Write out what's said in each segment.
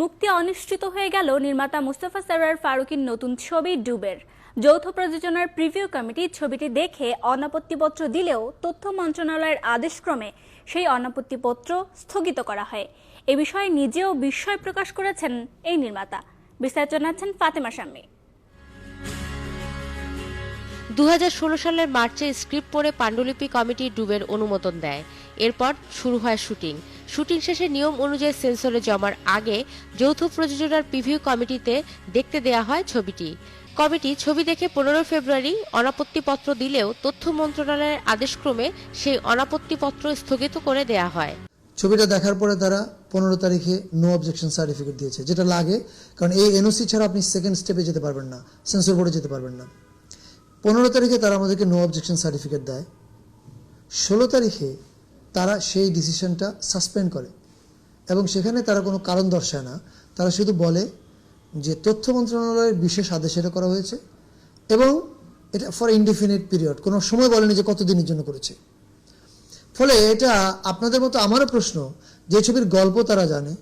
মুক্তি অনিশ্চিত হয়ে গেল নির্মাতা মুস্তফা সারার ফারুকীর নতুন ছবি ডুবের। যৌথ প্রযোজনার প্রিভিউ কমিটি ছবিটি দেখে অনাপত্তিপত্র দিলেও তথ্য মন্ত্রণালয়ের আদেশক্রমে সেই অনাপত্তিপত্র স্থগিত করা হয়। এ বিষয়ে নিজেও বিস্ময় প্রকাশ করেছেন এই নির্মাতা। বিস্তারিত জানাচ্ছেন ফাতেমা শাম্মী। দু হাজার ষোলো সালের মার্চে স্ক্রিপ্ট পড়ে পাণ্ডুলিপি কমিটি ডুবের অনুমোদন দেয়। এরপর শুরু হয় শুটিং। শুটিং শেষে নিয়ম অনুযায়ী সেন্সরে জমার আগে যৌথ প্রযোজনার প্রিভিউ কমিটিতে দেখতে দেয়া হয় ছবিটি। কমিটি ছবি দেখে পনেরো ফেব্রুয়ারি অনাপত্তিপত্র দিলেও তথ্য মন্ত্রণালয়ের আদেশক্রমে সেই অনাপত্তিপত্র স্থগিত করে দেয়া হয়। ছবিটা দেখার পরে তারা পনেরো তারিখে নো অবজেকশন সার্টিফিকেট দিয়েছে, যেটা লাগে। কারণ এই এনওসি ছাড়া আপনি সেকেন্ড স্টেপে যেতে পারবেন না সেন্সর বোর্ডে যেতে পারবেন না। পনেরো তারিখে তারা আমাদেরকে নো অবজেকশন সার্টিফিকেট দেয়। ষোলো তারিখে তারা সেই ডিসিশনটা সাসপেন্ড করে। এবং সেখানে তারা কোনো কারণ দর্শায় না। তারা শুধু বলে যে তথ্য মন্ত্রণালয়ের বিশেষ আদেশ এটা করা হয়েছে এবং এটা ফর ইনডিফিনিট পিরিয়ড কোনো সময় বলেনি যে কতদিনের জন্য করেছে। ফলে এটা আপনাদের মতো আমারও প্রশ্ন, যে ছবির গল্প তারা জানে,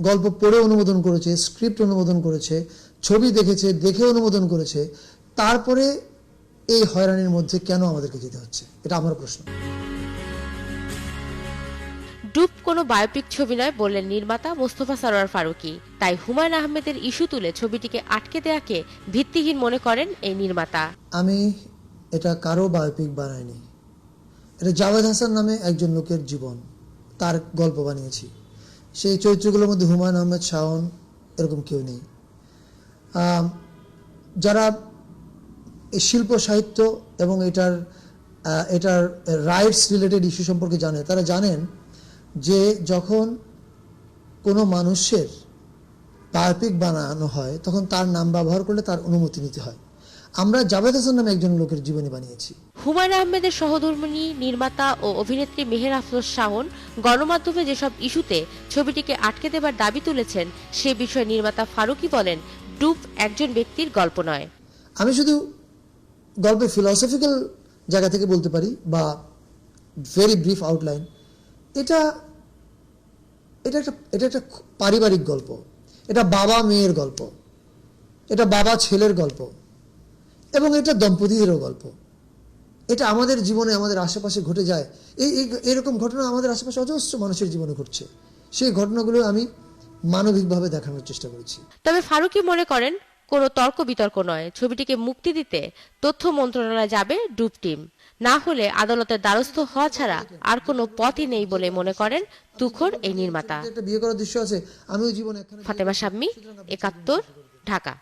গল্প পড়ে অনুমোদন করেছে স্ক্রিপ্ট অনুমোদন করেছে, ছবি দেখেছে, দেখে অনুমোদন করেছে, তারপরে এই হয়রানির মধ্যে কেন আমাদেরকে যেতে হচ্ছে? এটা আমার প্রশ্ন। ডুব কোনো বায়োপিক ছবি নয় বললেন নির্মাতা মোস্তফা সরোয়ার ফারুকী। তাই হুমায়ুন আহমেদের ইস্যু তুলে ছবিটিকে আটকে দেয়াকে ভিত্তিহীন মনে করেন এই নির্মাতা। আমি এটা কারও বায়োপিক বানাইনি। এটা জাভেদ হাসান নামে একজন লোকের জীবন। তার গল্প বানিয়েছি। সেই চরিত্রগুলোর মধ্যে হুমায়ুন আহমেদ শাওন এরকম কেউ নেই। যারা এই শিল্প সাহিত্য এবং এটার এটার রাইটস রিলেটেড ইস্যু সম্পর্কে জানে। তারা জানেন যে যখন কোনো মানুষের বায়োপিক বানানো হয় তখন তার নাম ব্যবহার করলে তার অনুমতি নিতে হয়। আমরা জাভেদ হাসান নামে একজন লোকের জীবনী বানিয়েছি। হুমায়ুন আহমেদের সহধর্মিণী নির্মাতা ও অভিনেত্রী মেহের আফরোজ শাহন গণমাধ্যমে যেসব ইস্যুতে ছবিটিকে আটকে দেবার দাবি তুলেছেন সে বিষয়ে নির্মাতা ফারুকী বলেন ডুব একজন ব্যক্তির গল্প নয়। আমি শুধু গল্পের ফিলসফিক্যাল জায়গা থেকে বলতে পারি বা ভেরি ব্রিফ আউটলাইন এটা এটা একটা এটা একটা পারিবারিক গল্প। এটা বাবা মেয়ের গল্প। এটা বাবা ছেলের গল্প। এবং এটা দম্পতিদেরও গল্প। এটা আমাদের জীবনে আমাদের আশেপাশে ঘটে যায়। এই, এরকম ঘটনা আমাদের আশেপাশে অজস্র মানুষের জীবনে ঘটছে। সেই ঘটনাগুলো আমি মানবিকভাবে দেখানোর চেষ্টা করেছি। তবে ফারুকী মনে করেন কোনো তর্ক বিতর্ক নয়। ছবিটিকে মুক্তি দিতে তথ্য মন্ত্রণালয়ে যাবে ডুব টিম। না হলে আদালতের দ্বারস্থ হওয়া ছাড়া আর কোনো পথই নেই বলে মনে করেন তুখর এই নির্মাতা। ফাতেমা শাম্মী একাত্তর ঢাকা।